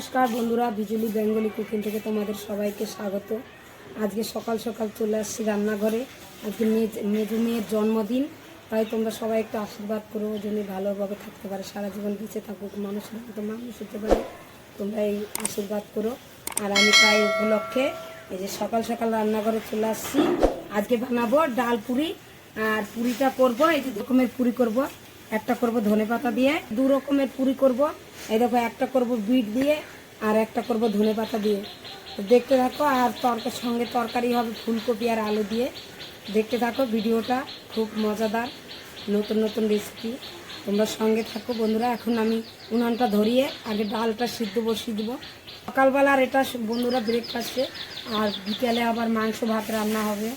নমস্কার বন্ধুরা, বিজুলি বেঙ্গলি কুকিং থেকে তোমাদের সবাইকে স্বাগত। আজকে সকাল সকাল চলে আসছি রান্নাঘরে। আজকে মেজ- মেয়ের জন্মদিন, তাই তোমরা সবাই একটু আশীর্বাদ করো যেন ভালোভাবে থাকতে পারে। সারা জীবন বেঁচে থাকুক মানুষের মতো মানুষ হতে পারে। তোমরা এই আশীর্বাদ করো। আর আমি তাই উপলক্ষে এই যে সকাল সকাল রান্নাঘরে চলে আসছি। আজকে বানাবো ডাল পুরি, আর পুরিটা করব, এই যে রকমের পুরি করব। একটা করব ধনে পাতা দিয়ে, দু রকমের পুরি করব। এই দেখো, একটা করব বিট দিয়ে আর একটা করব ধনে পাতা দিয়ে। দেখতে থাকো, আর তরকার সঙ্গে তরকারি হবে ফুলকপি আর আলু দিয়ে। দেখতে থাকো, ভিডিওটা খুব মজাদার, নতুন নতুন রেসিপি তোমরা সঙ্গে থাকো বন্ধুরা, এখন আমি উনানটা ধরিয়ে আগে ডালটা সিদ্ধ বসিয়ে দেবো। সকালবেলার এটা বন্ধুরা ব্রেকফাস্টে আর বিকেলে আবার মাংস ভাত রান্না হবে।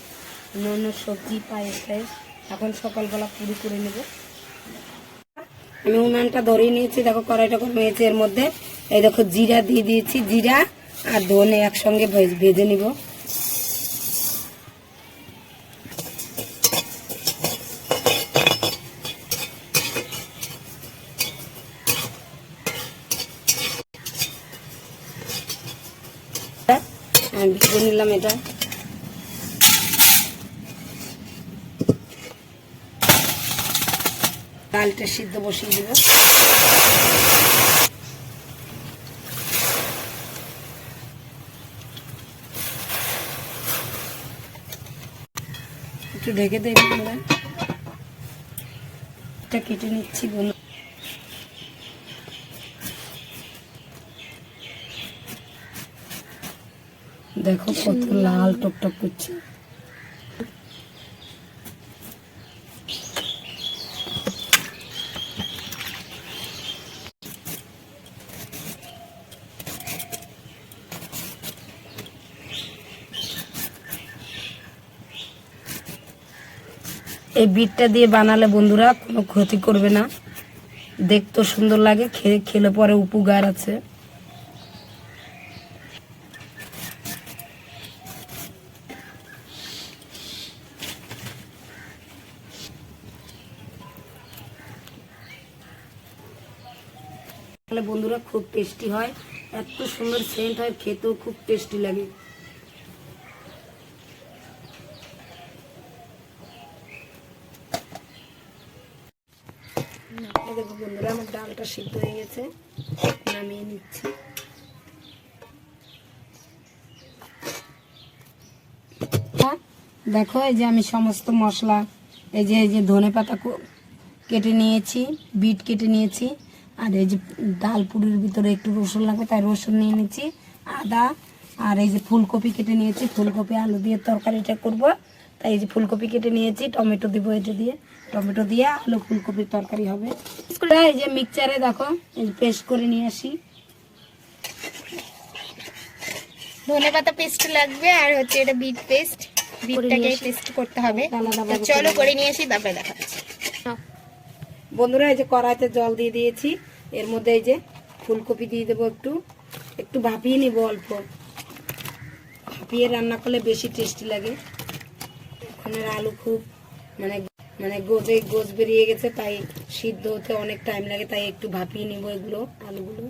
অন্য অন্য সবজি পায়েস টায়েস এখন সকালবেলা পুরি করে নেব। আমি উনানটা ধরিয়ে নিয়েছি, দেখো কড়াইটা গরম হয়েছে এর মধ্যে। এই দেখো জিরা দিয়ে দিয়েছি, জিরা আর ধনে একসঙ্গে ভেজে নিব আমি ভেজে নিলাম এটা ডালটা সিদ্ধ বসিয়ে দিব। একটু ঢেকে বন্ধুরা এটা কেটে নিচ্ছি বন্ধু দেখো কত লাল টকটক করছে। এই বিটটা দিয়ে বানালে বন্ধুরা কোনো ক্ষতি করবে না। দেখতেও সুন্দর লাগে, খেয়ে, খেলে পরে উপকার আছে। বন্ধুরা খুব টেস্টি হয়। এত সুন্দর সেন্ট হয়, খেতেও খুব টেস্টি লাগে এই দেখো বন্ধুরা আমার ডালটা সিদ্ধ হয়ে গেছে। নামিয়ে নিচ্ছি। দেখো, এই যে আমি সমস্ত মশলা, এই যে এই যে ধনে পাতা কেটে নিয়েছি, বিট কেটে নিয়েছি, আর এই যে ডাল পুরির ভিতরে একটু রসুন লাগবে, তাই রসুন নিয়ে নিয়েছি আদা, আর এই যে ফুলকপি কেটে নিয়েছি, ফুলকপি আলু দিয়ে তরকারিটা করব, তাই এই যে ফুলকপি কেটে নিয়েছি, টমেটো দিব এটা দিয়ে। টমেটো দিয়ে আলু ফুলকপির তরকারি হবে। এই যে মিক্সচারে দেখো পেস্ট করে নিয়ে আসি। ধনে পাতা পেস্ট লাগবে আর হচ্ছে এটা বিট পেস্ট বিটটাকে পেস্ট করতে হবে। চলো করে নিয়ে আসি তারপরে দেখাচ্ছি বন্ধুরা এই যে কড়াইতে জল দিয়ে দিয়েছি। এর মধ্যে এই যে ফুলকপি দিয়ে দেবো একটু। একটু ভাপিয়ে নিব অল্প। ভাপিয়ে রান্না করলে বেশি টেস্টি লাগে। এখনের আলু খুব মানে মানে গোজে গোজ বেরিয়ে গেছে, তাই সিদ্ধ হতে অনেক টাইম লাগে, তাই একটু ভাপিয়ে নিব এগুলো, আলুগুলো।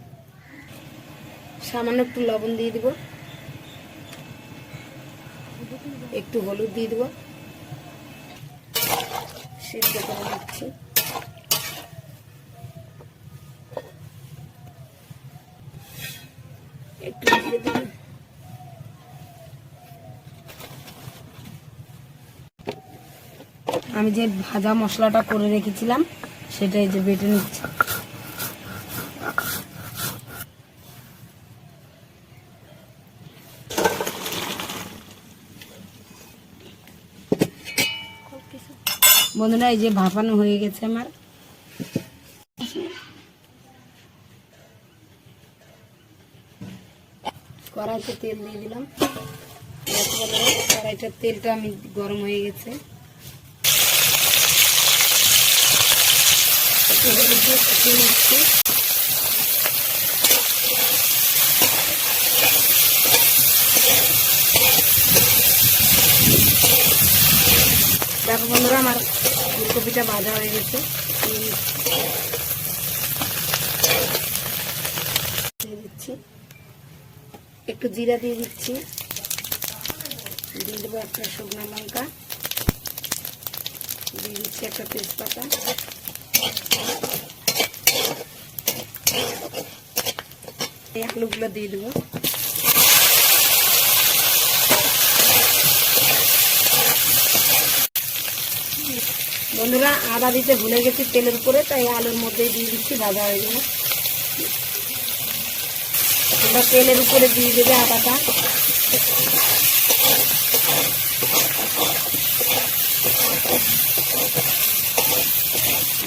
সামান্য একটু লবণ দিয়ে দিব। একটু হলুদ দিয়ে দেবো। সিদ্ধ করে দিচ্ছি আমি যে ভাজা মশলাটা করে রেখেছিলাম, সেটা এই যে বেটে নিচ্ছি। বন্ধুরা, এই যে ভাপানো হয়ে গেছে আমার। কড়াইতে তেল দিয়ে দিলাম। কড়াইটার তেলটা আমি গরম হয়ে গেছে। কষিয়ে নিচ্ছি দেখো বন্ধুরা, আমার ফুলকপিটা ভাজা হয়ে গেছে। দিয়ে দিচ্ছি। একটু জিরা দিয়ে দিচ্ছি। দিয়ে দেবো একটা শুকনো লঙ্কা। দিয়ে দিচ্ছি একটা তেজপাতা। এই আলুগুলো দিয়ে দেবো। বন্ধুরা, আদা দিতে ভুলে গেছি তেলের উপরে, তাই আলুর মধ্যেই দিয়ে দিচ্ছি, ভাজা হয়ে গেলে। তেলের উপরে দিয়ে দেবে আদাটা।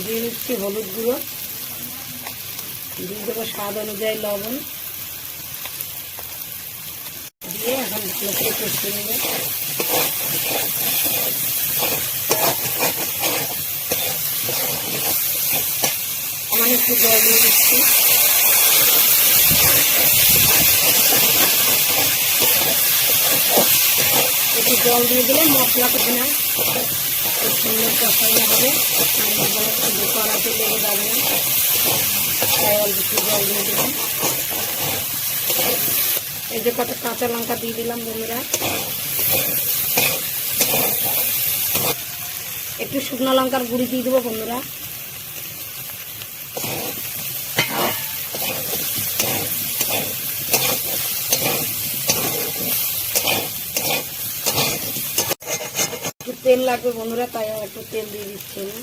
দিয়ে দিচ্ছি হলুদ গুঁড়ো। দিয়ে দেবো স্বাদ অনুযায়ী লবণ। দিয়ে এখন ভালো করে নেবে। একটু জল দিয়ে দিচ্ছি। একটু জল দিয়ে দিলে মশলা খুব সুন্দর কষাই হবে মশলা একটু কড়াতে লেগে যাবে। জল দিলাম এই যে কত কাঁচা লঙ্কা দিয়ে দিলাম বন্ধুরা। একটু শুকনো লঙ্কার গুঁড়ি দিয়ে দেবো বন্ধুরা। তেল লাগবে বন্ধুরা, তাই আর একটু তেল দিয়ে দিচ্ছি আমি।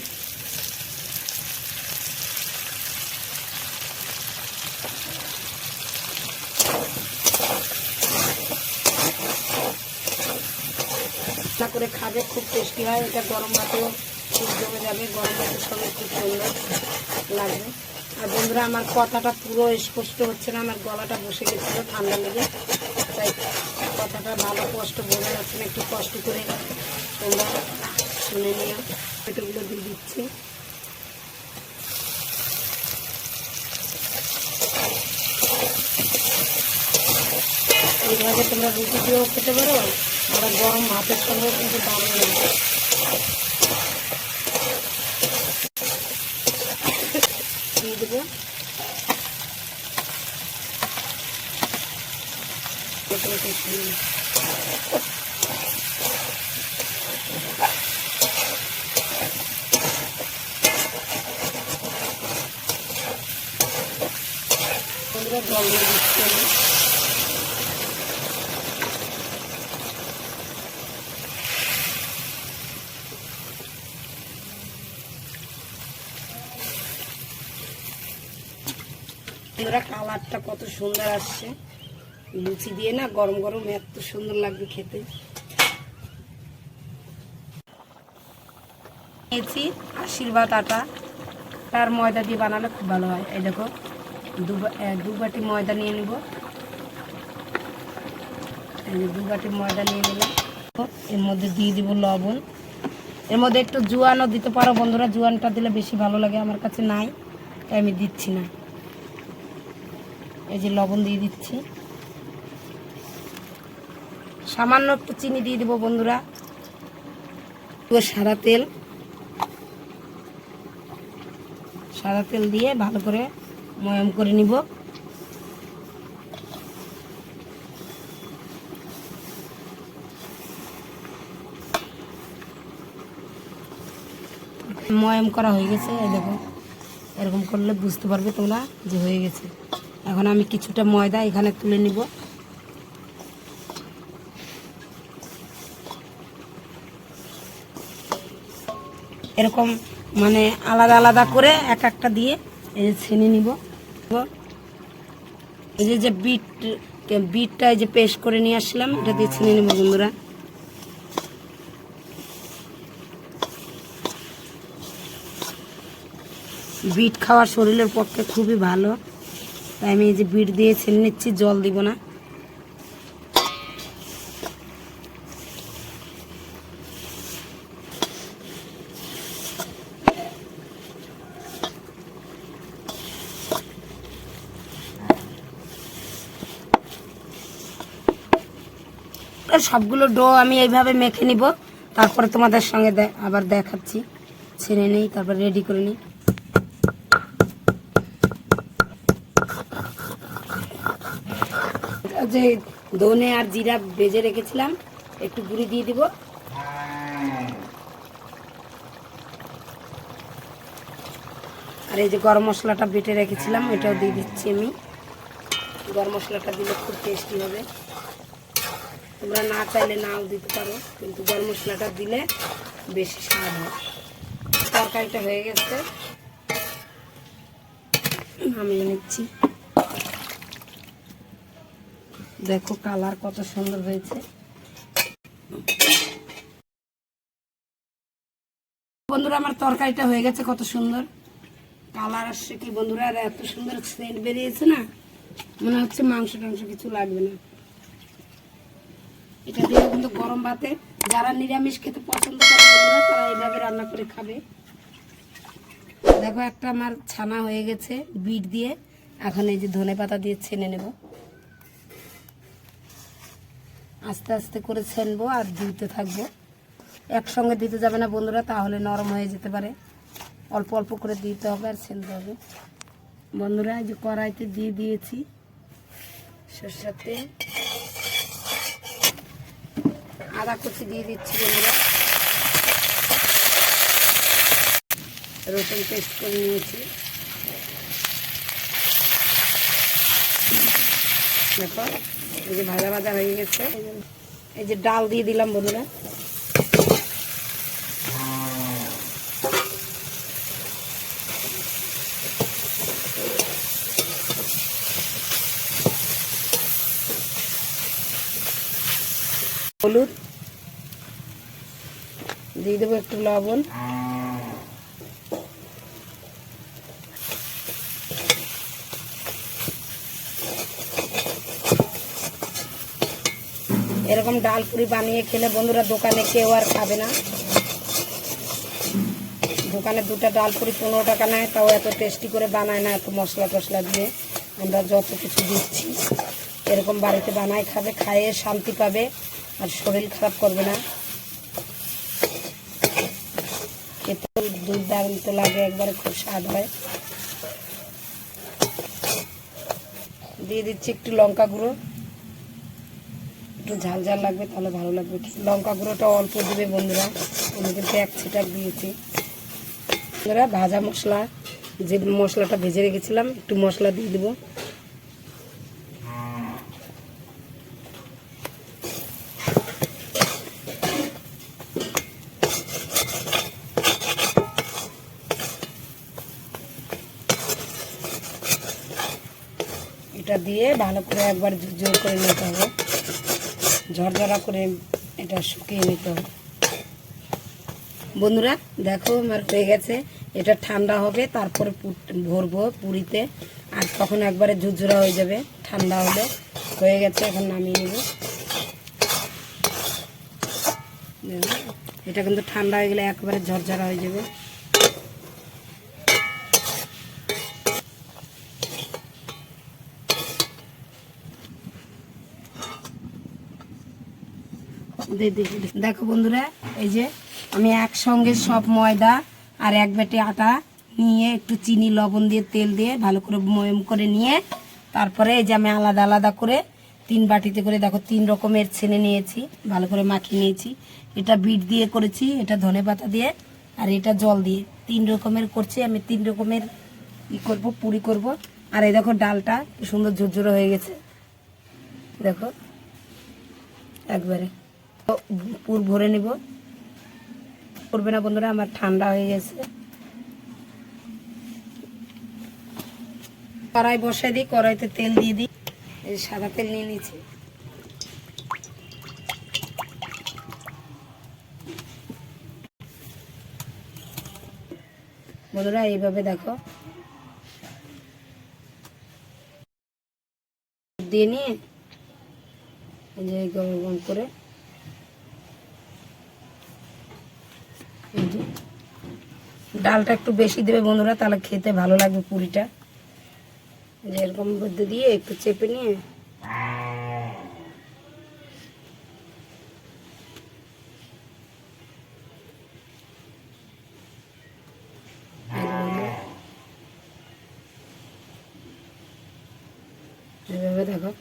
রান্না করে খাবে, খুব টেস্টি হয়। এটা গরম ভাতেও খুব জমে যাবে, গরম ভাতের সঙ্গে খুব সুন্দর লাগবে। আর বন্ধুরা, আমার কথাটা পুরো স্পষ্ট হচ্ছে না, আমার গলাটা বসে গেছিল ঠান্ডা লেগে। তাই কথাটা ভালো কষ্ট বোঝা যাচ্ছে না, একটু কষ্ট করে তোমরা শুনে নিও। এটাগুলো দিয়ে দিচ্ছি। এইভাবে তোমরা রুটি দিয়েও খেতে পারো, আবার গরম ভাতের সঙ্গেও কিন্তু দিয়ে দেবো। কালারটা কত সুন্দর আসছে। লুচি দিয়ে না গরম গরম এত সুন্দর লাগবে খেতে। আশীর্বাদ আটা। তার ময়দা দিয়ে বানালে খুব ভালো হয়। এই দেখো। দু বা- দু বাটি ময়দা নিয়ে নিব। এই যে দু বাটি ময়দা নিয়ে নিলাম। এর মধ্যে দিয়ে দিব লবণ। এর মধ্যে একটু জোয়ানও দিতে পারো বন্ধুরা, জোয়ানটা দিলে বেশি ভালো লাগে, আমার কাছে নাই, তাই আমি দিচ্ছি না। এই যে লবণ দিয়ে দিচ্ছি। সামান্য একটু চিনি দিয়ে দিব বন্ধুরা। সাদা তেল। সাদা তেল দিয়ে ভালো করে ময়ম করে নিব। ময়ম করা হয়ে গেছে, এই দেখো। এরকম করলে বুঝতে পারবে তোমরা যে হয়ে গেছে। এখন আমি কিছুটা ময়দা এখানে তুলে নিব। এরকম মানে আলাদা আলাদা করে এক একটা দিয়ে এই যে ছেনে নিব। এই যে যে বিট, বিটটা যে পেস্ট করে নিয়ে আসলাম, এটা দিয়ে ছেনে নিব বন্ধুরা। বিট খাওয়া শরীরের পক্ষে খুবই ভালো। তাই আমি এই যে বিট দিয়ে ছেনে নিচ্ছি, জল দিব না। সবগুলো ডো আমি এইভাবে মেখে নিব। তারপরে তোমাদের সঙ্গে আবার দেখাচ্ছি। ছেড়ে নিই, তারপর রেডি করে নিই। যে ধনে আর জিরা ভেজে রেখেছিলাম, একটু গুঁড়ি দিয়ে দিব। আর এই যে গরম মশলাটা বেটে রেখেছিলাম, এটাও দিয়ে দিচ্ছি আমি। গরম মশলাটা দিলে খুব টেস্টি হবে। তোমরা না চাইলে নাও দিতে পারো, কিন্তু গরম মশলাটা দিলে বেশি স্বাদ হয়। তরকারিটা হয়ে গেছে। নামিয়ে নিচ্ছি। দেখো কালার কত সুন্দর হয়েছে। বন্ধুরা, আমার তরকারিটা হয়ে গেছে কত সুন্দর। কালার আসছে কি বন্ধুরা এত সুন্দর সেন্ট বেরিয়েছে না। মনে হচ্ছে মাংস টাংস কিছু লাগবে না। এটা দিয়ে কিন্তু গরম ভাতে যারা নিরামিষ খেতে পছন্দ করে বন্ধুরা, তারা এইভাবে রান্না করে খাবে। দেখো একটা আমার ছানা হয়ে গেছে বিট দিয়ে। এখন এই যে ধনে পাতা দিয়ে ছেনে নেব। আস্তে আস্তে করে ছেনবো আর দিতে থাকব। একসঙ্গে দিতে যাবে না বন্ধুরা, তাহলে নরম হয়ে যেতে পারে। অল্প অল্প করে দিতে হবে আর ছেনতে হবে। বন্ধুরা এই যে কড়াইতে দিয়ে দিয়েছি সরষের তেল। আদা কুচি দিয়ে দিচ্ছি বন্ধুরা। রসুন পেস্ট করে নিয়েছি। দেখো, এই যে ভাজা ভাজা হয়ে গেছে। এই যে ডাল দিয়ে দিলাম বন্ধুরা। হলুদ দিয়ে দেবো একটু লবণ। এরকম ডাল পুরি বানিয়ে খেলে বন্ধুরা দোকানে কেউ আর খাবে না। দোকানে দুটো ডাল পুরি পনেরো টাকা নেয়, তাও এত টেস্টি করে বানায় না, এত মশলা টশলা দিয়ে। আমরা যত কিছু দিচ্ছি, এরকম বাড়িতে বানায় খাবে খাইয়ে শান্তি পাবে, আর শরীর খারাপ করবে না খেতে দুর্দান্ত লাগে, একবারে খুব স্বাদ হয়। দিয়ে দিচ্ছি একটু লঙ্কা গুঁড়ো। একটু ঝাল ঝাল লাগবে, তাহলে ভালো লাগবে। লঙ্কা গুঁড়োটা অল্প দেবে বন্ধুরা, আমি কিন্তু এক ছিটাক দিয়েছি। বন্ধুরা, ভাজা মশলা, যে মশলাটা ভেজে রেখেছিলাম, একটু মশলা দিয়ে দেবো এটা দিয়ে ভালো করে একবার জোর করে নিতে হবে। ঝরঝরা করে এটা শুকিয়ে নিতে হবে। বন্ধুরা, দেখো আমার হয়ে গেছে। এটা ঠান্ডা হবে, তারপরে ভরবো পুরিতে। আর তখন একবারে ঝুরঝুরা হয়ে যাবে। ঠান্ডা হলে হয়ে গেছে, এখন নামিয়ে নেব। এটা কিন্তু ঠান্ডা হয়ে গেলে একবারে ঝরঝরা হয়ে যাবে। দেখো বন্ধুরা, এই যে আমি একসঙ্গে সব ময়দা আর এক বেটে আটা নিয়ে একটু চিনি, লবণ দিয়ে, তেল দিয়ে ভালো করে ময়ম করে নিয়ে তারপরে এই যে আমি আলাদা আলাদা করে তিন বাটিতে করে, দেখো, তিন রকমের ছেনে নিয়েছি, ভালো করে মাখিয়ে নিয়েছি। এটা বিট দিয়ে করেছি, এটা ধনে পাতা দিয়ে আর এটা জল দিয়ে। তিন রকমের করছি, আমি তিন রকমের ই করব, পুরি করব। আর এই দেখো ডালটা সুন্দর ঝুরঝুরো হয়ে গেছে। দেখো, একবারে। পুর ভরে নিব। করবে না বন্ধুরা, আমার ঠান্ডা হয়ে গেছে। কড়াই বসাই দিই, কড়াইতে তেল দিয়ে দিই। এই সাদা তেল নিয়ে নিচ্ছি। বন্ধুরা, এইভাবে দেখো। দিয়ে নিয়ে যে গরম করে ডালটা একটু বেশি দেবে বন্ধুরা, তাহলে খেতে ভালো লাগবে পুরিটা। যেরকম মধ্যে দিয়ে একটু চেপে নিয়ে। দেখো।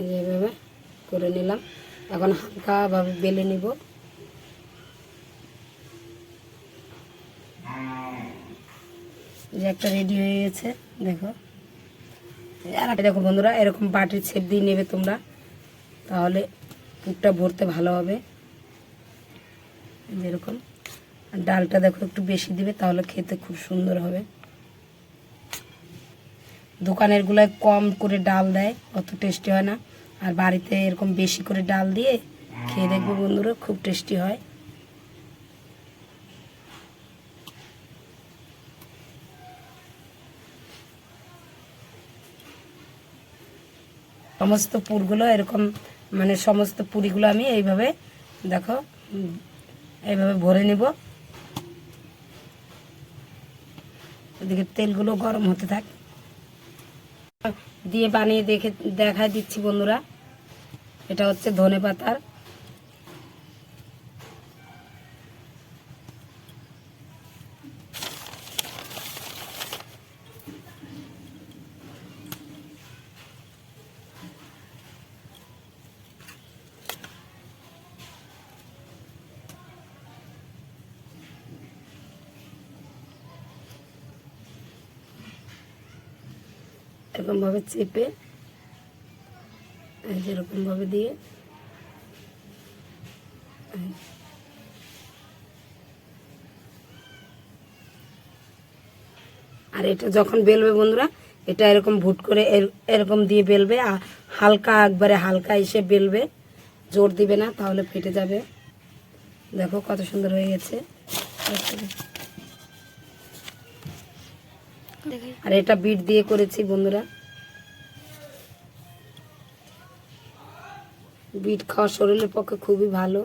এইভাবে করে নিলাম। এখন হালকাভাবে বেলে নিব। যে একটা রেডি হয়ে গেছে, দেখো। আর একটা দেখো বন্ধুরা, এরকম বাটির ছেপ দিয়ে নেবে তোমরা, তাহলে পুরটা ভরতে ভালো হবে। যেরকম ডালটা দেখো একটু বেশি দিবে, তাহলে খেতে খুব সুন্দর হবে। দোকানের গুলায় কম করে ডাল দেয়, অত টেস্টি হয় না। আর বাড়িতে এরকম বেশি করে ডাল দিয়ে খেয়ে দেখব বন্ধুরা খুব টেস্টি হয়। সমস্ত পুরগুলো এরকম মানে সমস্ত পুরিগুলো আমি এইভাবে দেখো এইভাবে ভরে নিব। এদিকে তেলগুলো গরম হতে থাক। দিয়ে বানিয়ে দেখে দেখায় দিচ্ছি বন্ধুরা। এটা হচ্ছে ধনে পাতার। এরকমভাবে চেপে এই যে দিয়ে আর এটা যখন বেলবে বন্ধুরা এটা এরকম ভুট করে এর- এরকম দিয়ে বেলবে আর হালকা একবারে হালকা এসে বেলবে জোর দিবে না তাহলে ফেটে যাবে। দেখো কত সুন্দর হয়ে গেছে। আর এটা বিট দিয়ে করেছি বন্ধুরা। বিট খাওয়া শরীরের পক্ষে খুবই ভালো।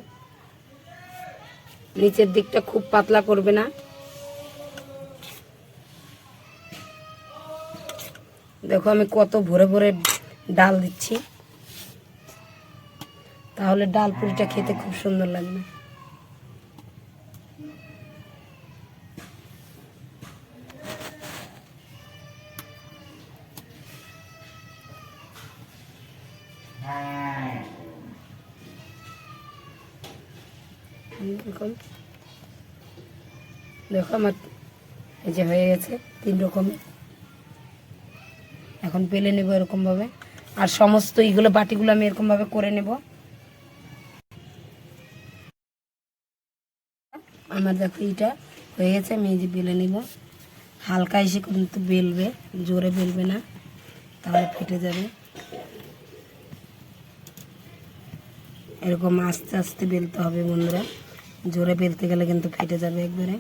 নিচের দিকটা খুব পাতলা করবে না। দেখো আমি কত ভরে ভরে ডাল দিচ্ছি। তাহলে ডাল পুরিটা খেতে খুব সুন্দর লাগবে। এরকম দেখো আমার এই যে হয়ে গেছে তিন রকমের এখন পেলে নেব এরকমভাবে। আর সমস্ত এইগুলো বাটিগুলো আমি এরকমভাবে করে নেব। আমার দেখো এইটা হয়ে গেছে, আমি এই যে বেলে নেব। হালকা এসে কিন্তু বেলবে, জোরে বেলবে না, তাহলে ফেটে যাবে। এরকম আস্তে আস্তে বেলতে হবে বন্ধুরা। জোরে বেলতে গেলে কিন্তু ফেটে যাবে একবারে।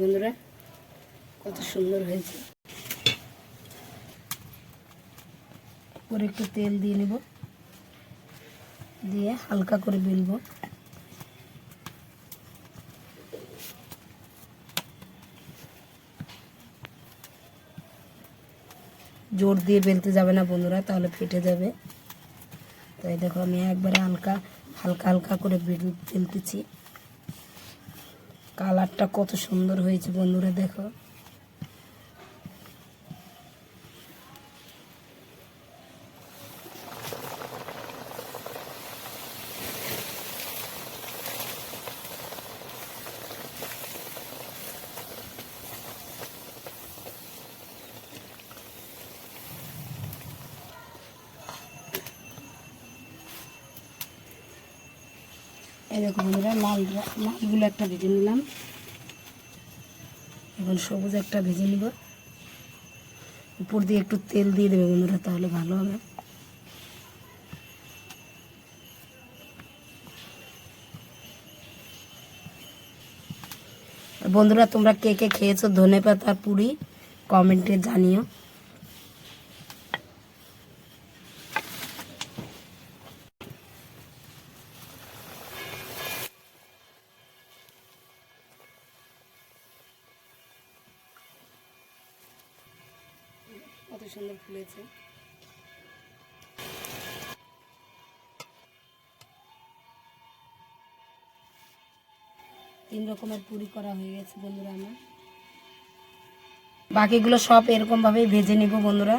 বন্ধুরা, কত সুন্দর হয়েছে। পরে একটু তেল দিয়ে নেব। দিয়ে হালকা করে বেলবো। জোর দিয়ে বেলতে যাবে না বন্ধুরা, তাহলে ফেটে যাবে। তাই দেখো, আমি একবারে হালকা হালকা হালকা করে বেল বেলতেছি। কালারটা কত সুন্দর হয়েছে বন্ধুরা দেখো। দেখো বন্ধুরা, লাল লালগুলো একটা ভেজে নিলাম। এখন সবুজ একটা ভেজে নিব। উপর দিয়ে একটু তেল দিয়ে দেবে বন্ধুরা, তাহলে ভালো হবে। বন্ধুরা, তোমরা কে কে খেয়েছো ধনে পাতার পুরি, কমেন্টে জানিও। ফুলেছে তিন রকমের পুরি করা হয়ে গেছে বন্ধুরা আমার। বাকিগুলো সব এরকম ভাবেই ভেজে নিব বন্ধুরা।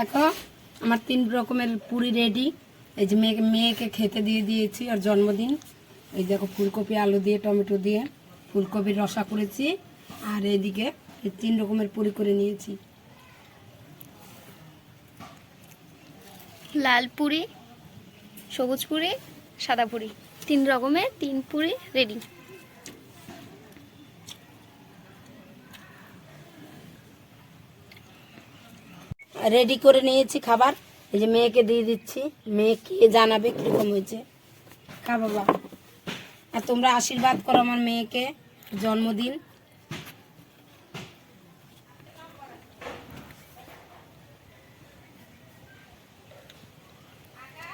দেখো, আমার তিন রকমের পুরি রেডি এই যে মেয়েকে মেয়েকে খেতে দিয়ে দিয়েছি আর জন্মদিন। এই দেখো, ফুলকপি, আলু দিয়ে, টমেটো দিয়ে ফুলকপির রসা করেছি। আর এদিকে তিন রকমের পুরি করে নিয়েছি। লাল পুরি, সবুজ পুরি, সাদা পুরি। তিন রকমের তিন পুরি রেডি রেডি করে নিয়েছি খাবার। এই যে মেয়েকে দিয়ে দিচ্ছি। মেয়ে কে জানাবে কীরকম হয়েছে? খা বাবা। আর তোমরা আশীর্বাদ করো আমার মেয়েকে জন্মদিন।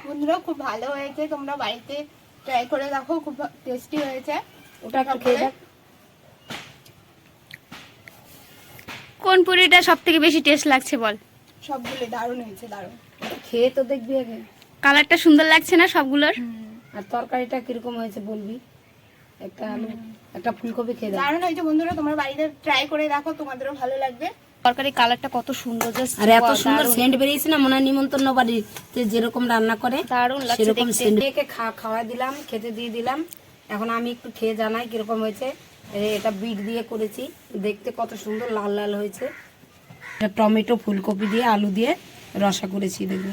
বন্ধুরা খুব ভালো হয়েছে। তোমরা বাড়িতে ট্রাই করে দেখো খুব টেস্টি হয়েছে। ওটা খেয়ে কোন পুরিটা সব থেকে বেশি টেস্ট লাগছে বল? সবগুলো দারুণ হয়েছে দারুণ। খেয়ে তো দেখবি আগে। কালারটা সুন্দর লাগছে না সবগুলোর? আর তরকারিটা কীরকম হয়েছে বলবি? একটা আলু একটা ফুলকপি খেয়ে দেখ। দারুণ হয়েছে বন্ধুরা তোমরা বাড়িতে ট্রাই করে দেখো তোমাদেরও ভালো লাগবে। তরকারি কালারটা কত সুন্দর জাস্ট আর এত সুন্দর সেন্ট বেরিয়েছে না মনে হয় নিমন্ত্রণ বাড়িতে যেরকম রান্না করে দারুণ লাগছে সেরকম সেন্ট খাওয়া দিলাম খেতে দিয়ে দিলাম। এখন আমি একটু খেয়ে জানাই কীরকম হয়েছে। এটা বিট দিয়ে করেছি দেখতে কত সুন্দর লাল লাল হয়েছে। টমেটো ফুলকপি দিয়ে আলু দিয়ে রসা করেছি দেখব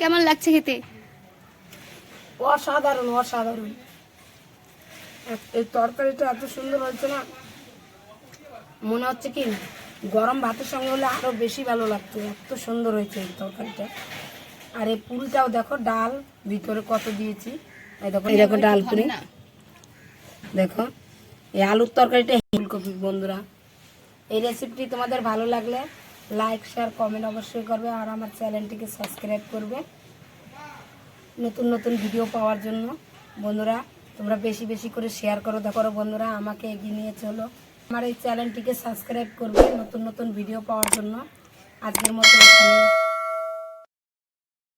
কেমন লাগছে খেতে? অসাধারণ অসাধারণ। এই তরকারিটা এত সুন্দর হয়েছে না মনে হচ্ছে কি গরম ভাতের সঙ্গে হলে আরও বেশি ভালো লাগতো এত সুন্দর হয়েছে এই তরকারিটা। আর এই পুরিটাও দেখো ডাল ভিতরে কত দিয়েছি। এই দেখো এই দেখো ডাল পুরি। দেখো এই আলুর তরকারিটা ফুলকপি বন্ধুরা। এই রেসিপিটি তোমাদের ভালো লাগলে লাইক শেয়ার কমেন্ট অবশ্যই করবে আর আমার চ্যানেলটিকে সাবস্ক্রাইব করবে। নতুন নতুন ভিডিও পাওয়ার জন্য। বন্ধুরা তোমরা বেশি বেশি করে শেয়ার করো দেখো বন্ধুরা আমাকে এগিয়ে নিয়ে চলো। আমার এই চ্যানেলটিকে সাবস্ক্রাইব করবে নতুন নতুন ভিডিও পাওয়ার জন্য। আজকের মতো এখানে